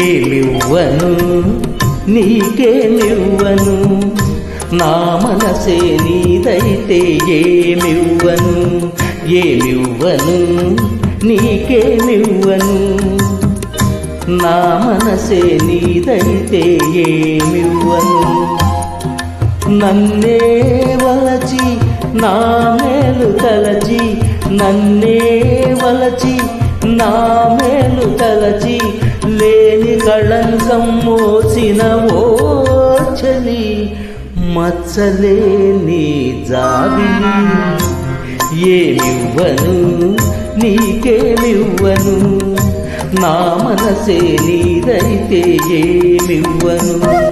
ఏమివ్వను నీకేమివ్వను నా మనసే నీదైతే ఏమివ్వను ఏమివ్వను నీకేమివ్వను నా మనసే నీదైతే ఏమివ్వను నన్నే వలచి నా మేలు తలచి నన్నే వలచి నా మేలు తలచి లే కళంకం మోసిన ఓచలి మచ్చలేని జాబిలి. ఏమివ్వను? నీకేమివ్వను? నా మనసే నీదైతే ఏమివ్వను?